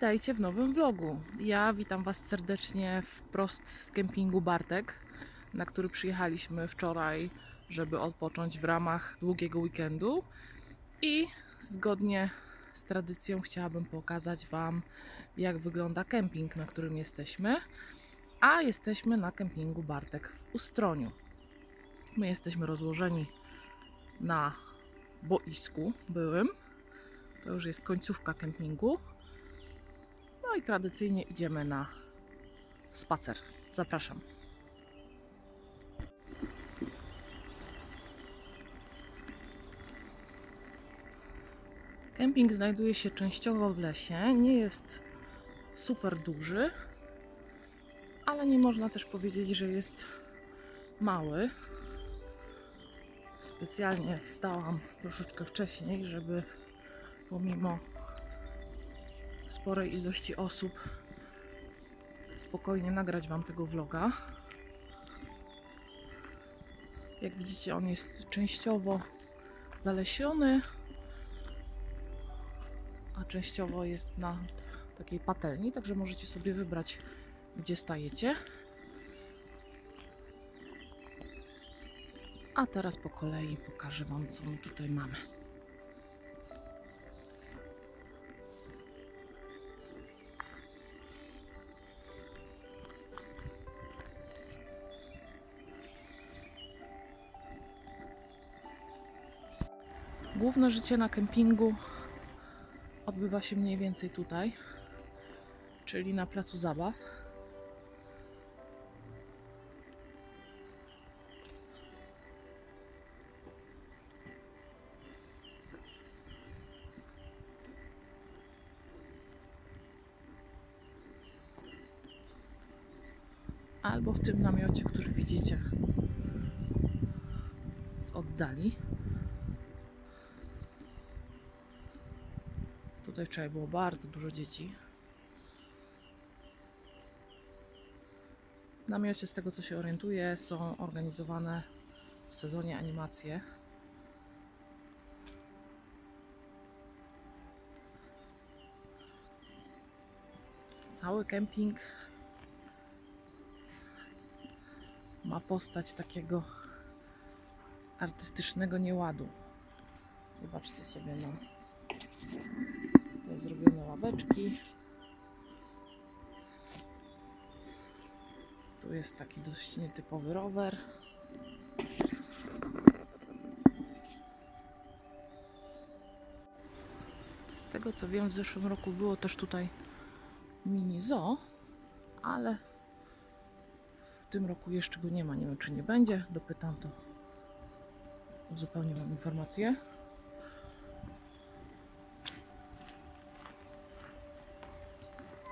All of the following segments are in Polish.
Witajcie w nowym vlogu. Ja witam Was serdecznie wprost z kempingu Bartek, na który przyjechaliśmy wczoraj, żeby odpocząć w ramach długiego weekendu. I zgodnie z tradycją chciałabym pokazać Wam, jak wygląda kemping, na którym jesteśmy. A jesteśmy na kempingu Bartek w Ustroniu. My jesteśmy rozłożeni na boisku byłym. To już jest końcówka kempingu. No i tradycyjnie idziemy na spacer. Zapraszam. Kemping znajduje się częściowo w lesie. Nie jest super duży, ale nie można też powiedzieć, że jest mały. Specjalnie wstałam troszeczkę wcześniej, żeby pomimo sporej ilości osób spokojnie nagrać Wam tego vloga. Jak widzicie, on jest częściowo zalesiony, a częściowo jest na takiej patelni, także możecie sobie wybrać, gdzie stajecie. A teraz po kolei pokażę Wam, co my tutaj mamy. Główne życie na kempingu odbywa się mniej więcej tutaj, czyli na placu zabaw. Albo w tym namiocie, który widzicie z oddali. Tutaj wczoraj było bardzo dużo dzieci. W namiocie, z tego co się orientuję, są organizowane w sezonie animacje. Cały kemping ma postać takiego artystycznego nieładu. Zobaczcie sobie na Tutaj zrobione ławeczki. Tu jest taki dość nietypowy rower. Z tego co wiem, w zeszłym roku było też tutaj mini zoo, ale w tym roku jeszcze go nie ma. Nie wiem, czy nie będzie. Dopytam to. Uzupełnię Wam informację.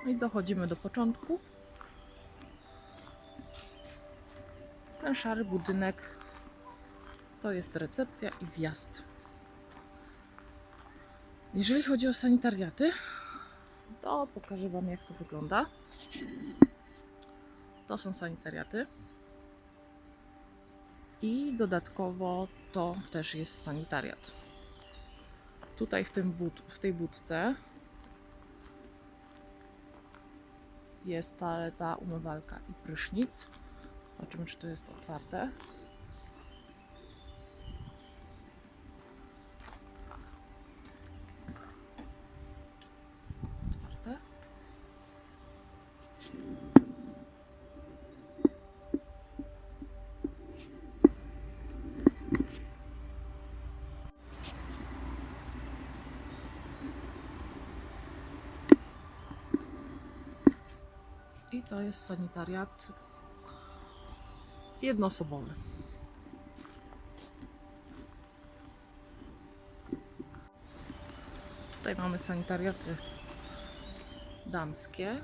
I dochodzimy do początku. Ten szary budynek to jest recepcja i wjazd. Jeżeli chodzi o sanitariaty, to pokażę Wam jak to wygląda. To są sanitariaty. I dodatkowo to też jest sanitariat. Tutaj w, tym but, w tej budce jest toaleta, umywalka i prysznic. Zobaczymy, czy to jest otwarte. Otwarte. To jest sanitariat jednoosobowy. Tutaj mamy sanitariaty damskie.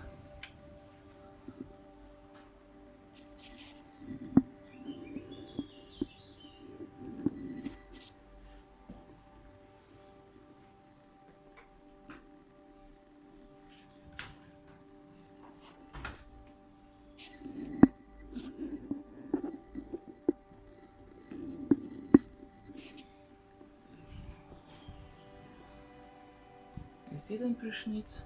jest jeden prysznic.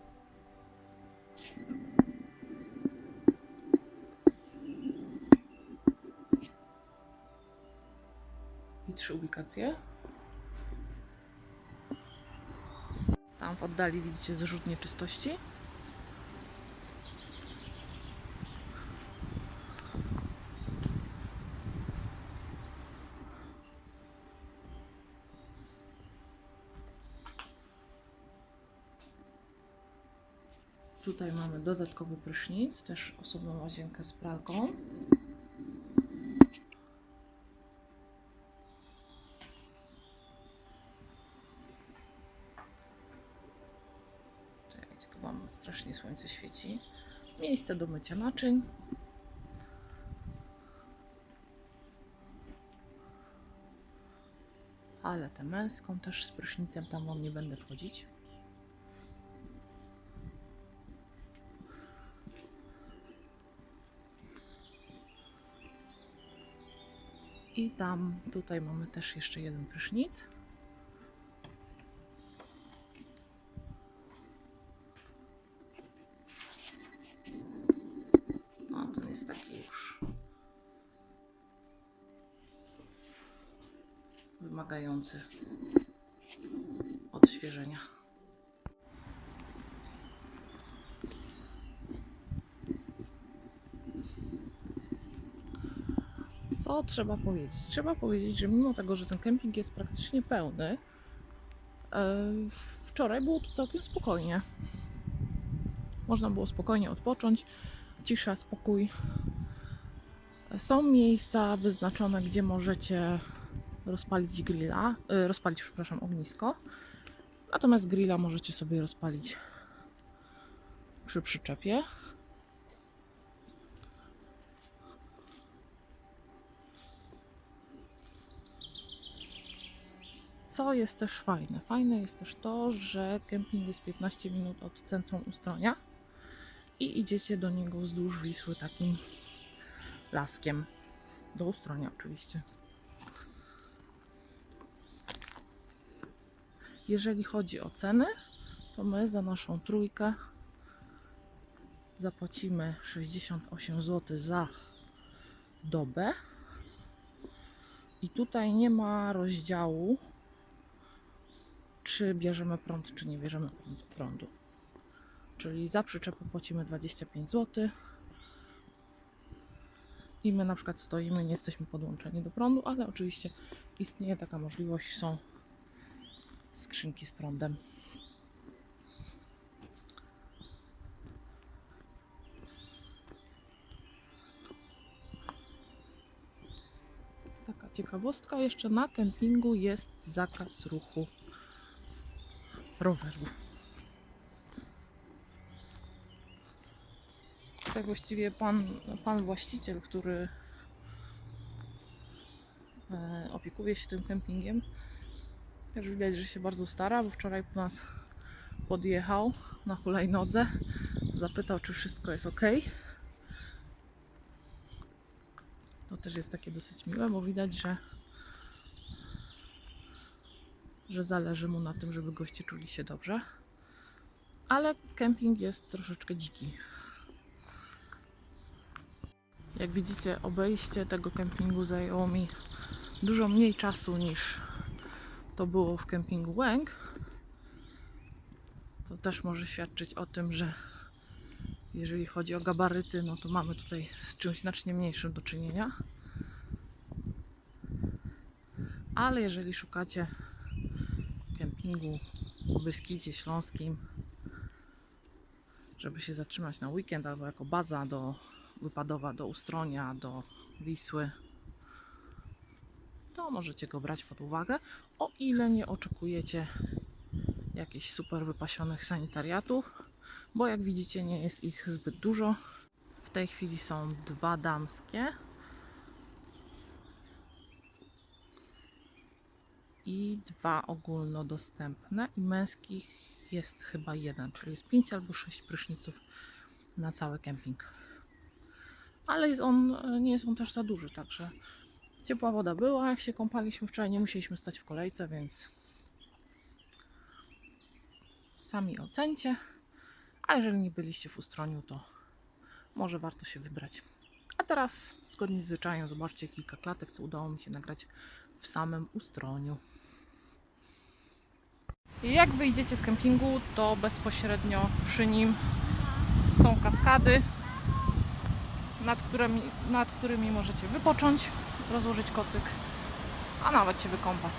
I trzy ubikacje. Tam w oddali widzicie zrzut nieczystości. Tutaj mamy dodatkowy prysznic, też osobną łazienkę z pralką. Czekajcie, tu Wam strasznie słońce świeci. Miejsce do mycia naczyń. Ale tę męską też z prysznicem tam Wam nie będę wchodzić. I tam, tutaj mamy też jeszcze jeden prysznic. No, ten jest taki już wymagający odświeżenia. Trzeba powiedzieć? Trzeba powiedzieć, że mimo tego, że ten kemping jest praktycznie pełny, e, wczoraj było tu całkiem spokojnie. Można było spokojnie odpocząć, cisza, spokój. Są miejsca wyznaczone, gdzie możecie rozpalić grilla, e, rozpalić, przepraszam, ognisko. Natomiast grilla możecie sobie rozpalić przy przyczepie. Co jest też fajne? Fajne jest też to, że kemping jest 15 minut od centrum Ustronia i idziecie do niego wzdłuż Wisły takim laskiem. Do Ustronia oczywiście. Jeżeli chodzi o ceny, to my za naszą trójkę zapłacimy 68 zł za dobę. I tutaj nie ma rozdziału, czy bierzemy prąd, czy nie bierzemy prąd- prądu. Czyli za przyczepę płacimy 25 zł. I my na przykład stoimy, nie jesteśmy podłączeni do prądu, ale oczywiście istnieje taka możliwość, są skrzynki z prądem. Taka ciekawostka, jeszcze na kempingu jest zakaz ruchu rowerów. Tak właściwie pan, pan właściciel, który e, opiekuje się tym kempingiem, też widać, że się bardzo stara, bo wczoraj po nas podjechał na hulajnodze, zapytał, czy wszystko jest ok. To też jest takie dosyć miłe, bo widać, że że zależy mu na tym, żeby goście czuli się dobrze. Ale kemping jest troszeczkę dziki. Jak widzicie, obejście tego kempingu zajęło mi dużo mniej czasu niż to było w kempingu Łęk. To też może świadczyć o tym, że jeżeli chodzi o gabaryty, no to mamy tutaj z czymś znacznie mniejszym do czynienia. Ale jeżeli szukacie kempingu w Beskidzie Śląskim, żeby się zatrzymać na weekend albo jako baza do wypadowa do Ustronia, do Wisły, to możecie go brać pod uwagę, o ile nie oczekujecie jakichś super wypasionych sanitariatów, bo jak widzicie nie jest ich zbyt dużo. W tej chwili są dwa damskie i dwa ogólnodostępne i męskich jest chyba jeden, czyli jest pięć albo sześć pryszniców na cały kemping. Ale jest on, nie jest on też za duży, także ciepła woda była, jak się kąpaliśmy wczoraj, nie musieliśmy stać w kolejce, więc sami ocencie. A jeżeli nie byliście w Ustroniu, to może warto się wybrać. A teraz, zgodnie z zwyczajem, zobaczcie kilka klatek, co udało mi się nagrać w samym Ustroniu. Jak wyjdziecie z kempingu, to bezpośrednio przy nim są kaskady, nad którymi, nad którymi możecie wypocząć, rozłożyć kocyk, a nawet się wykąpać.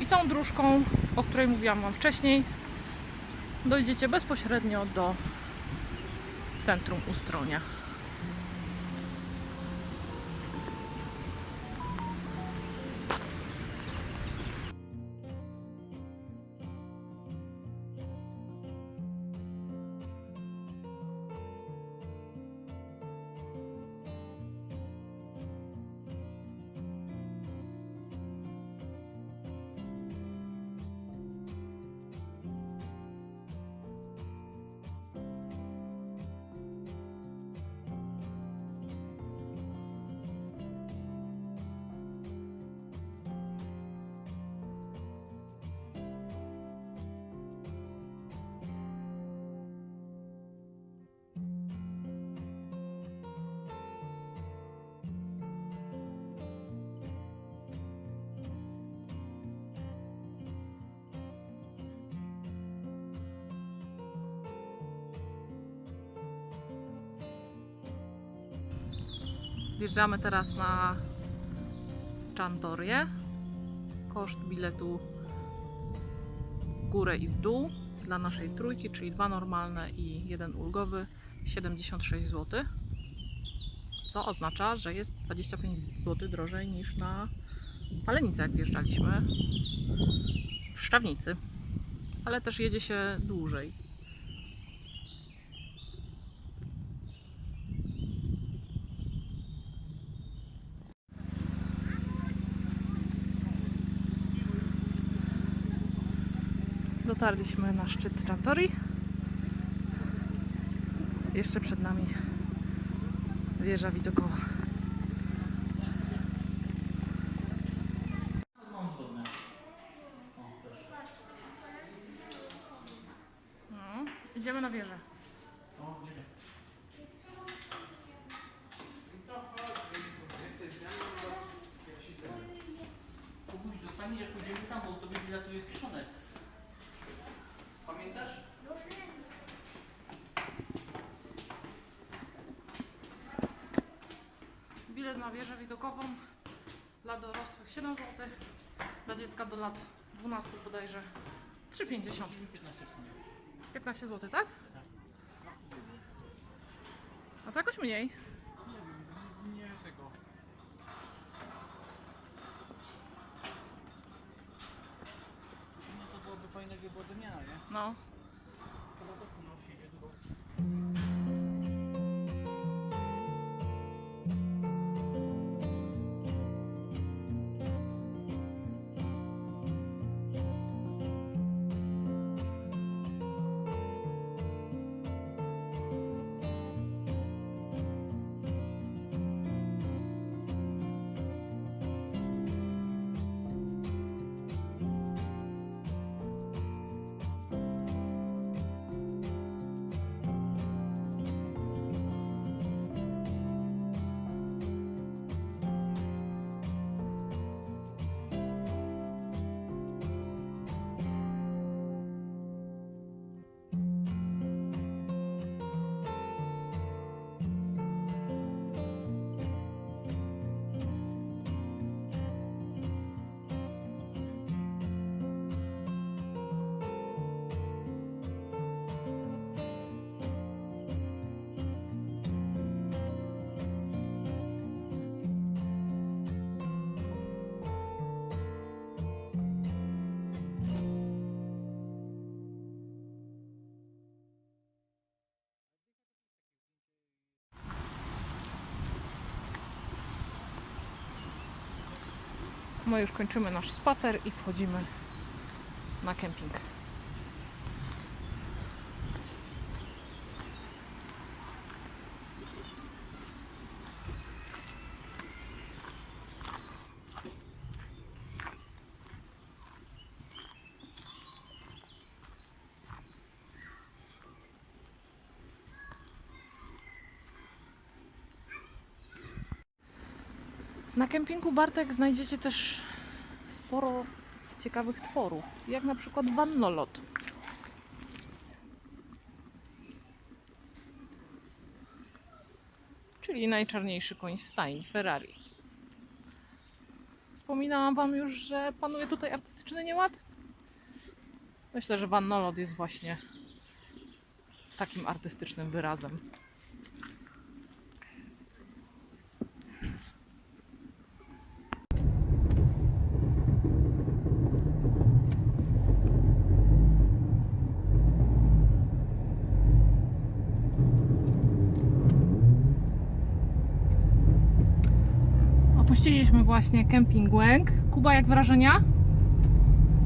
I tą dróżką, o której mówiłam Wam wcześniej, dojdziecie bezpośrednio do centrum Ustronia. Wjeżdżamy teraz na Czantorię. Koszt biletu w górę i w dół dla naszej trójki, czyli dwa normalne i jeden ulgowy 76 zł. Co oznacza, że jest 25 zł drożej niż na Palenicę, jak wjeżdżaliśmy w Szczawnicy. Ale też jedzie się dłużej. Dotarliśmy na szczyt Czantori. Jeszcze przed nami wieża widokowa. No, idziemy na wieżę. O, nie wiem. Kubuś, dostaniesz jak pójdziemy tam, bo to będzie tu jest kiszonek. Pamiętasz? Bilet na wieżę widokową dla dorosłych 7 zł, dla dziecka do lat 12 bodajże 3,50. 15 w sumie. 15 zł, tak? A to jakoś mniej. Nie tego. No to byłoby fajne, gdyby była wymiana, nie? No. To po prostu no, My już kończymy nasz spacer i wchodzimy na kemping. Na kempingu Bartek znajdziecie też sporo ciekawych tworów, jak na przykład wannolot. Czyli najczarniejszy koń w stajni Ferrari. Wspominałam Wam już, że panuje tutaj artystyczny nieład? Myślę, że wannolot jest właśnie takim artystycznym wyrazem. Opuściliśmy właśnie kemping Łęk. Kuba, jak wrażenia?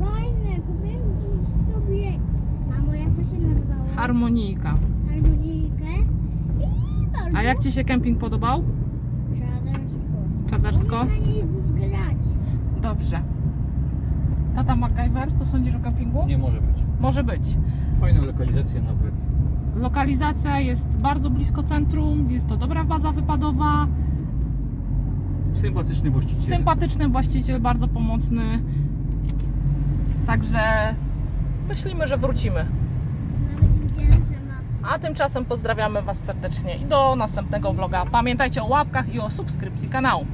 Fajne, kupiłem dziś sobie, mamo, jak to się nazywało? Harmonijka. Harmonijkę. I bardzo A jak Ci się kemping podobał? czadersko. Czadersko? Umiem na niej grać. Dobrze. Tata MacGyver, co sądzisz o kempingu? Nie może być. Może być. Fajna lokalizacja nawet. Lokalizacja jest bardzo blisko centrum, jest to dobra baza wypadowa, Sympatyczny właściciel. sympatyczny właściciel, bardzo pomocny. Także myślimy, że wrócimy. A tymczasem pozdrawiamy Was serdecznie i do następnego vloga. Pamiętajcie o łapkach i o subskrypcji kanału.